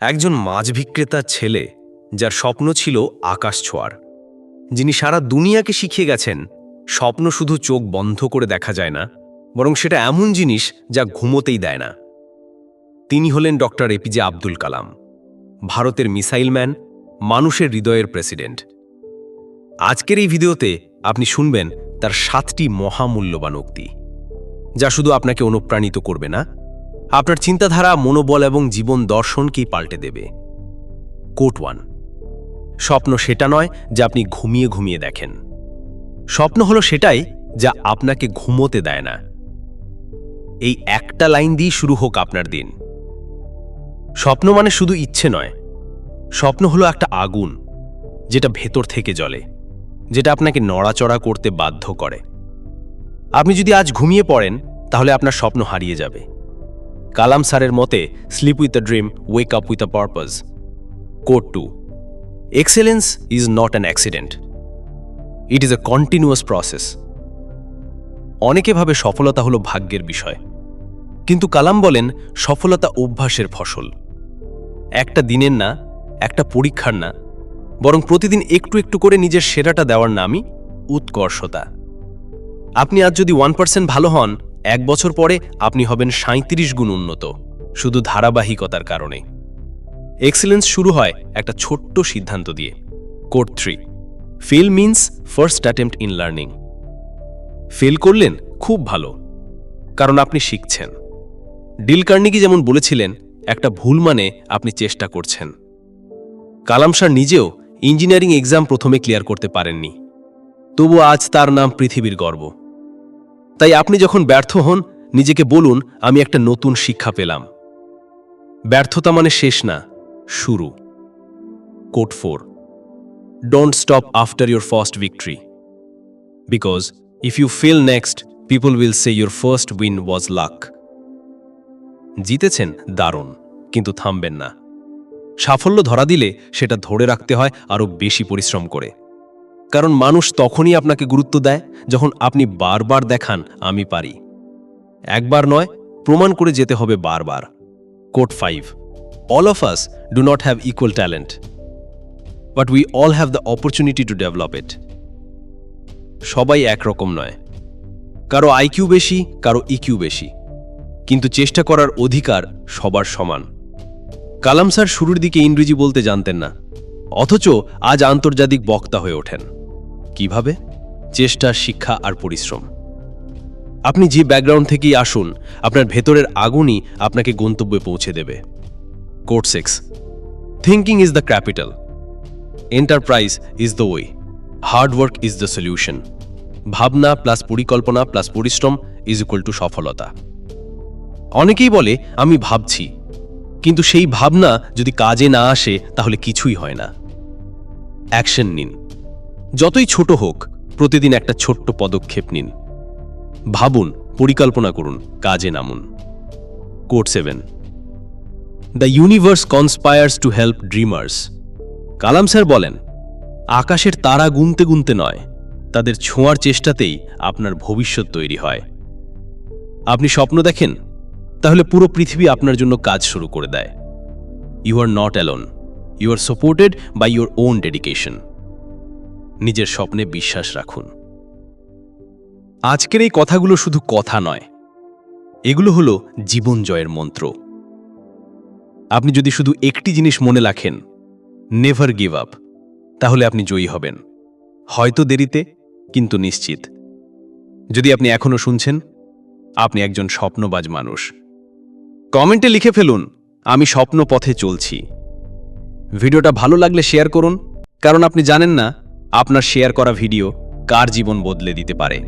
একজন মাছ বিক্রেতার ছেলে যার স্বপ্ন ছিল আকাশ ছোঁয়ার। যিনি সারা দুনিয়াকে শিখিয়ে গেছেন, স্বপ্ন শুধু চোখ বন্ধ করে দেখা যায় না, বরং সেটা এমন জিনিস যা ঘুমোতেই দেয় না। তিনি হলেন ডক্টর এপিজে আব্দুল কালাম, ভারতের মিসাইল ম্যান, মানুষের হৃদয়ের প্রেসিডেন্ট। আজকের এই ভিডিওতে আপনি শুনবেন তার সাতটি মহামূল্যবান উক্তি, যা শুধু আপনাকে অনুপ্রাণিত করবে না আপনার চিন্তাধারা, মনোবল এবং জীবন দর্শনকেই পাল্টে দেবে। Quote one. স্বপ্ন সেটা নয় যা আপনি ঘুমিয়ে ঘুমিয়ে দেখেন। স্বপ্ন হলো সেটাই যা আপনাকে ঘুমোতে দেয় না। এই একটা লাইন দিয়ে শুরু হোক আপনার দিন। স্বপ্ন মানে শুধু ইচ্ছে নয়। স্বপ্ন হলো একটা আগুন, যেটা ভেতর থেকে জ্বলে, যেটা আপনাকে নড়াচড়া করতে বাধ্য করে। আপনি যদি আজ ঘুমিয়ে পড়েন, তাহলে আপনার স্বপ্ন হারিয়ে যাবে। কালাম স্যারের মতে sleep with a dream wake up with a purpose quote two excellence is not an accident it is a continuous process অনেকে ভাবে সফলতা হলো ভাগ্যের বিষয়। কিন্তু কালাম বলেন, সফলতা অভ্যাসের ফসল। একটা দিনের না, একটা পরীক্ষার না, বরং প্রতিদিন একটু একটু করে নিজের সেরাটা দেওয়ার নামই উৎকর্ষতা। আপনি আজ যদি ওয়ান পার্সেন্ট ভালো হন এক বছর পরে আপনি হবেন সাঁত্রিশ গুণ উন্নত, শুধু ধারাবাহিকতার কারণে। এক্সেলেন্স শুরু হয় একটা ছোট্ট সিদ্ধান্ত দিয়ে। Quote three fail means first attempt in learning fail করলেন, খুব ভালো। কারণ আপনি শিখছেন। ডিল কার্নিকি যেমন বলেছিলেন, একটা ভুল মানে আপনি চেষ্টা করছেন। কালাম নিজেও ইঞ্জিনিয়ারিং এক্সাম প্রথমে ক্লিয়ার করতে পারেননি। তবু আজ তার নাম পৃথিবীর গর্ব। তাই আপনি যখন ব্যর্থ হন, নিজেকে বলুন, আমি একটা নতুন শিক্ষা পেলাম। ব্যর্থতা মানে শেষ না, শুরু। Quote four, don't stop after your first victory. Because, if you fail next, people will say your first win was luck. জিতেছেন, দারুণ, কিন্তু থামবেন না। সাফল্য ধরা দিলে সেটা ধরে রাখতে হয় আরও বেশি পরিশ্রম করে। কারণ মানুষ তখনই আপনাকে গুরুত্ব দেয় যখন আপনি বারবার দেখান, আমি পারি। একবার নয়, প্রমাণ করে যেতে হবে বারবার। Quote five all of us do not have equal talent but we all have the opportunity to develop it সবাই একরকম নয়। কারও আইকিউ বেশি, কারও ইকিউ বেশি। কিন্তু চেষ্টা করার অধিকার সবার সমান। কালাম স্যার শুরুর দিকে ইংরেজি বলতে জানতেন না, অথচ আজ আন্তর্জাতিক বক্তা হয়ে ওঠেন। কীভাবে? চেষ্টা, শিক্ষা আর পরিশ্রম। আপনি যে ব্যাকগ্রাউন্ড থেকেই আসুন, আপনার ভেতরের আগুনই আপনাকে গন্তব্যে পৌঁছে দেবে। Quote six thinking is the capital enterprise is the way hard work is the solution ভাবনা প্লাস পরিকল্পনা প্লাস পরিশ্রম ইজ ইকুয়াল টু সফলতা। অনেকেই বলে, আমি ভাবছি। কিন্তু সেই ভাবনা যদি কাজে না আসে, তাহলে কিছুই হয় না। অ্যাকশন নিন। যতই ছোট হোক, প্রতিদিন একটা ছোট্ট পদক্ষেপ নিন। ভাবুন, পরিকল্পনা করুন, কাজে নামুন। Quote seven. The universe conspires to help dreamers. Kalam sir বলেন, আকাশের তারা গুনতে গুনতে নয়, তাদের ছোঁয়ার চেষ্টাতেই আপনার ভবিষ্যৎ তৈরি হয়। আপনি স্বপ্ন দেখেন, তাহলে পুরো পৃথিবী আপনার জন্য কাজ শুরু করে দেয়। You are not alone you are supported by your own dedication নিজের স্বপ্নে বিশ্বাস রাখুন। আজকের এই কথাগুলো শুধু কথা নয়, এগুলো হলো জীবন জয়ের মন্ত্র। আপনি যদি শুধু একটি জিনিস মনে রাখেন নেভার গিভ আপ তাহলে আপনি জয়ী হবেন। হয়তো দেরিতে, কিন্তু নিশ্চিত। যদি আপনি এখনও শুনছেন, আপনি একজন স্বপ্নবাজ মানুষ। কমেন্টে লিখে ফেলুন, আমি স্বপ্ন পথে চলছি। ভিডিওটা ভালো লাগলে শেয়ার করুন, কারণ আপনি জানেন না আপনার শেয়ার করা ভিডিও কার জীবন বদলে দিতে পারে?